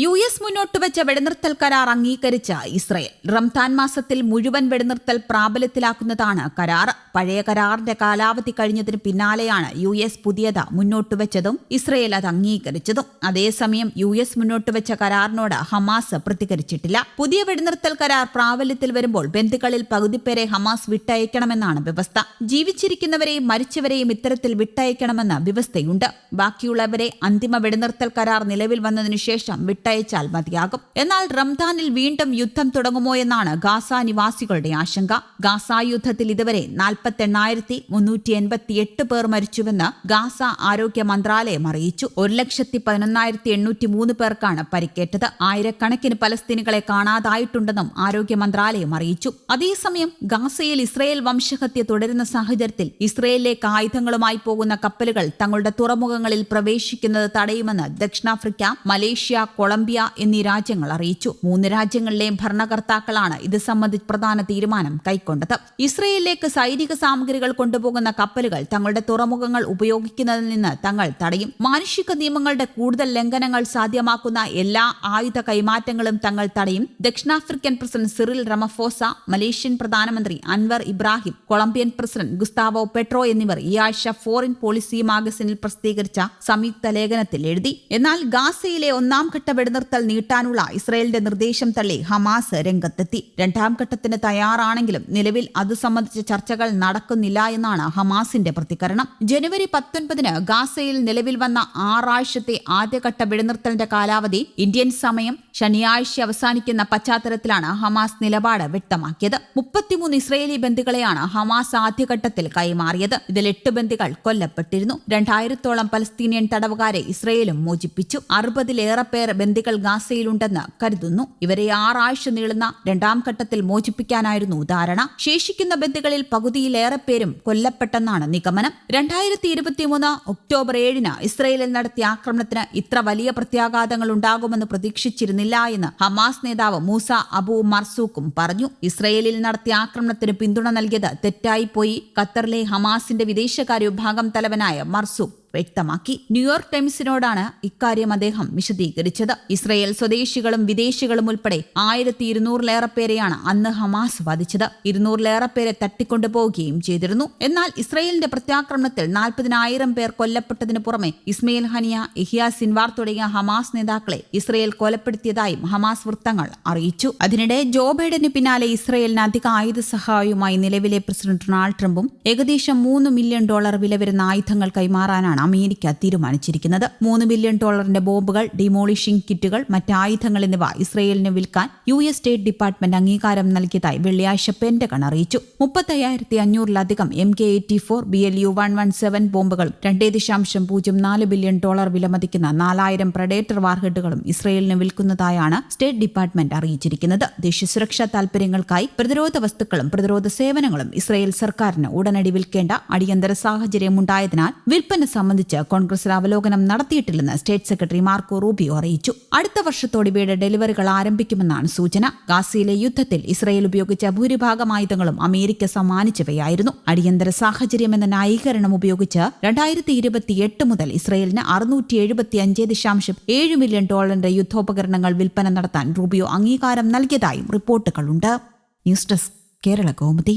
U S മുന്നോട്ട് വെച്ച വെടിനിർത്തൽ കരാർ അംഗീകരിച്ച ഇസ്രയേൽ. റംസാൻ മാസത്തിൽ മുഴുവൻ വെടിനിർത്തൽ പ്രാബല്യത്തിലാക്കുന്നതാണ് കരാർ. പഴയ കരാറിന്റെ കാലാവധി കഴിഞ്ഞതിന് പിന്നാലെയാണ് യു എസ് പുതിയത് മുന്നോട്ട് വെച്ചതും ഇസ്രയേൽ അത് അംഗീകരിച്ചതും. അതേസമയം യു എസ് മുന്നോട്ട് വെച്ച കരാറിനോട് ഹമാസ് പ്രതികരിച്ചിട്ടില്ല. പുതിയ വെടിനിർത്തൽ കരാർ പ്രാബല്യത്തിൽ വരുമ്പോൾ ബന്ധുക്കളിൽ പകുതി പേരെ ഹമാസ് വിട്ടയക്കണമെന്നാണ് വ്യവസ്ഥ. ജീവിച്ചിരിക്കുന്നവരെയും മരിച്ചവരെയും ഇത്തരത്തിൽ വിട്ടയക്കണമെന്ന് വ്യവസ്ഥയുണ്ട്. ബാക്കിയുള്ളവരെ അന്തിമ വെടിനിർത്തൽ കരാർ നിലവിൽ വന്നതിനു ശേഷം വിട്ടയച്ചാൽ മതിയാകും. എന്നാൽ റംദാനിൽ വീണ്ടും യുദ്ധം തുടങ്ങുമോ എന്നാണ് ഗാസ നിവാസികളുടെ ആശങ്ക. ഗാസ യുദ്ധത്തിൽ ഇതുവരെ നാൽപ്പത്തെണ്ണായിരത്തി മുന്നൂറ്റി എൺപത്തി എട്ട് പേർ മരിച്ചുവെന്ന് ഗാസ ആരോഗ്യ മന്ത്രാലയം അറിയിച്ചു. ഒരു ലക്ഷത്തി പതിനൊന്നായിരത്തി എണ്ണൂറ്റി മൂന്ന് പേർക്കാണ് പരിക്കേറ്റത്. ആയിരക്കണക്കിന് പലസ്തീനുകളെ കാണാതായിട്ടുണ്ടെന്നും ആരോഗ്യ മന്ത്രാലയം അറിയിച്ചു. അതേസമയം ഗാസയിൽ ഇസ്രയേൽ വംശഹത്യ തുടരുന്ന സാഹചര്യത്തിൽ ഇസ്രയേലിലേക്ക് ആയുധങ്ങളുമായി പോകുന്ന കപ്പലുകൾ തങ്ങളുടെ തുറമുഖങ്ങളിൽ പ്രവേശിക്കുന്നത് തടയുമെന്ന് ദക്ഷിണാഫ്രിക്ക മലേഷ്യ കൊളംബിയ എന്നീ രാജ്യങ്ങൾ അറിയിച്ചു. മൂന്ന് രാജ്യങ്ങളിലെയും ഭരണകർത്താക്കളാണ് ഇത് സംബന്ധിച്ച് പ്രധാന തീരുമാനം കൈക്കൊണ്ടത്. ഇസ്രയേലിലേക്ക് സൈനിക സാമഗ്രികൾ കൊണ്ടുപോകുന്ന കപ്പലുകൾ തങ്ങളുടെ തുറമുഖങ്ങൾ ഉപയോഗിക്കുന്നതിൽ നിന്ന് തങ്ങൾ തടയും. മാനുഷിക നിയമങ്ങളുടെ കൂടുതൽ ലംഘനങ്ങൾ സാധ്യമാക്കുന്ന എല്ലാ ആയുധ കൈമാറ്റങ്ങളും തങ്ങൾ തടയും. ദക്ഷിണാഫ്രിക്കൻ പ്രസിഡന്റ് സിറിൽ റമഫോസ മലേഷ്യൻ പ്രധാനമന്ത്രി Anwar Ibrahim Colombian president Gustavo Petro എന്നിവർ ഈ ആഴ്ച ഫോറിൻ പോളിസി മാഗസിനിൽ പ്രസിദ്ധീകരിച്ച സംയുക്ത ലേഖനത്തിൽ എഴുതി. എന്നാൽ ഗാസയിലെ ഒന്നാം ഘട്ട വെടിനിർത്തൽ നീട്ടാനുള്ള ഇസ്രയേലിന്റെ നിർദ്ദേശം തള്ളി ഹമാസ് രംഗത്തെത്തി. രണ്ടാം ഘട്ടത്തിന് തയ്യാറാണെങ്കിലും നിലവിൽ അത് സംബന്ധിച്ച ചർച്ചകൾ നടക്കുന്നില്ല എന്നാണ് ഹമാസിന്റെ പ്രതികരണം. ജനുവരി പത്തൊൻപതിന് ഗാസയിൽ നിലവിൽ വന്ന ആറാഴ്ചത്തെ ആദ്യഘട്ട വെടിനിർത്തലിന്റെ കാലാവധി ഇന്ത്യൻ സമയം ശനിയാഴ്ച അവസാനിക്കുന്ന പശ്ചാത്തലത്തിലാണ് ഹമാസ് നിലപാട് വ്യക്തമാക്കിയത്. മുപ്പത്തിമൂന്ന് ഇസ്രയേലി ബന്ദികളെയാണ് ഹമാസ് ആദ്യഘട്ടത്തിൽ കൈമാറിയത്. ഇതിൽ എട്ട് ബന്ദികൾ കൊല്ലപ്പെട്ടിരുന്നു. രണ്ടായിരത്തോളം പലസ്തീനിയൻ തടവുകാരെ ഇസ്രയേലും മോചിപ്പിച്ചു. അറുപതിലേറെ പേർ ബന്ദികൾ ഗാസയിലുണ്ടെന്ന് കരുതുന്നു. ഇവരെ ആറാഴ്ച നീളുന്ന രണ്ടാം ഘട്ടത്തിൽ മോചിപ്പിക്കാനായിരുന്നു ധാരണ. ശേഷിക്കുന്ന ബന്ദികളിൽ പകുതിയിലേറെ പേരും കൊല്ലപ്പെട്ടെന്നാണ് നിഗമനം. രണ്ടായിരത്തി ഇരുപത്തിമൂന്ന് ഒക്ടോബർ ഏഴിന് ഇസ്രയേലിൽ നടത്തിയ ആക്രമണത്തിന് ഇത്ര വലിയ പ്രത്യാഘാതങ്ങൾ ഉണ്ടാകുമെന്ന് പ്രതീക്ഷിച്ചിരുന്നില്ല. എന്ന് ഹമാസ് നേതാവ് മൂസ അബു മർസൂക്കും പറഞ്ഞു. ഇസ്രയേലിൽ നടത്തിയ ആക്രമണത്തിന് പിന്തുണ നൽകിയത് തെറ്റായിപ്പോയി ഖത്തറിലെ ഹമാസിന്റെ വിദേശകാര്യ വിഭാഗം തലവനായ മർസൂഖ്. വ്യക്തമാക്കി. ന്യൂയോർക്ക് ടൈംസിനോടാണ് ഇക്കാര്യം അദ്ദേഹം വിശദീകരിച്ചത്. ഇസ്രയേൽ സ്വദേശികളും വിദേശികളും ഉൾപ്പെടെ ആയിരത്തി ഇരുന്നൂറിലേറെ പേരെയാണ് അന്ന് ഹമാസ് വധിച്ചത്. ഇരുന്നൂറിലേറെ പേരെ തട്ടിക്കൊണ്ടുപോവുകയും ചെയ്തിരുന്നു. എന്നാൽ ഇസ്രയേലിന്റെ പ്രത്യാക്രമണത്തിൽ നാൽപ്പതിനായിരം പേർ കൊല്ലപ്പെട്ടതിനു പുറമെ ഇസ്മയിൽ ഹനിയ ഇഹിയ സിൻവാർ തുടങ്ങിയ ഹമാസ് നേതാക്കളെ ഇസ്രയേൽ കൊലപ്പെടുത്തിയതായും ഹമാസ് വൃത്തങ്ങൾ അറിയിച്ചു. അതിനിടെ ജോ ബൈഡന് പിന്നാലെ ഇസ്രയേലിന് അധിക ആയുധ സഹായവുമായി നിലവിലെ പ്രസിഡന്റ് ഡൊണാൾഡ് ട്രംപും ഏകദേശം മൂന്ന് മില്യൺ ഡോളർ വില വരുന്ന ആയുധങ്ങൾ കൈമാറാനാണ് അമേരിക്ക തീരുമാനിച്ചിരിക്കുന്നത്. മൂന്ന് ബില്യൺ ഡോളറിന്റെ ബോംബുകൾ ഡിമോളിഷിംഗ് കിറ്റുകൾ മറ്റ് ആയുധങ്ങൾ എന്നിവ ഇസ്രയേലിന് വിൽക്കാൻ യു എസ് സ്റ്റേറ്റ് ഡിപ്പാർട്ട്മെന്റ് അംഗീകാരം നൽകിയതായി വെള്ളിയാഴ്ച പെന്റഗൺ അറിയിച്ചു. മുപ്പത്തയ്യായിരത്തി അഞ്ഞൂറിലധികം M K eighty four B L U one one seven ബോംബുകളും രണ്ടേ ദശാംശം പൂജ്യം നാല് ബില്യൺ ഡോളർ വിലമതിക്കുന്ന നാലായിരം പ്രഡേറ്റർ വാർഹെഡുകളും ഇസ്രയേലിന് വിൽക്കുന്നതായാണ് സ്റ്റേറ്റ് ഡിപ്പാർട്ട്മെന്റ് അറിയിച്ചിരിക്കുന്നത്. ദേശീയ സുരക്ഷാ താൽപര്യങ്ങൾക്കായി പ്രതിരോധ വസ്തുക്കളും പ്രതിരോധ സേവനങ്ങളും ഇസ്രയേൽ സർക്കാരിന് ഉടനടി വിൽക്കേണ്ട അടിയന്തര സാഹചര്യമുണ്ടായതിനാൽ വിൽപ്പന സംബന്ധിച്ച് കോൺഗ്രസിൽ അവലോകനം നടത്തിയിട്ടില്ലെന്ന് സ്റ്റേറ്റ് സെക്രട്ടറി മാർക്കോ റൂബിയോ അറിയിച്ചു. അടുത്ത വർഷത്തോടെ ഇവയുടെ ഡെലിവറികൾ ആരംഭിക്കുമെന്നാണ് സൂചന. ഗാസയിലെ യുദ്ധത്തിൽ ഇസ്രയേൽ ഉപയോഗിച്ച ഭൂരിഭാഗം ആയുധങ്ങളും അമേരിക്ക സമ്മാനിച്ചവയായിരുന്നു. അടിയന്തര സാഹചര്യം എന്ന ന്യായീകരണം ഉപയോഗിച്ച് രണ്ടായിരത്തി മുതൽ ഇസ്രയേലിന് അറുന്നൂറ്റി എഴുപത്തി അഞ്ച് ദശാംശം ഏഴ് മില്യൺ ഡോളറിന്റെ യുദ്ധോപകരണങ്ങൾ വിൽപ്പന നടത്താൻ റൂബിയോ അംഗീകാരം നൽകിയതായും റിപ്പോർട്ടുകളുണ്ട്. News desk Kerala Kaumudi.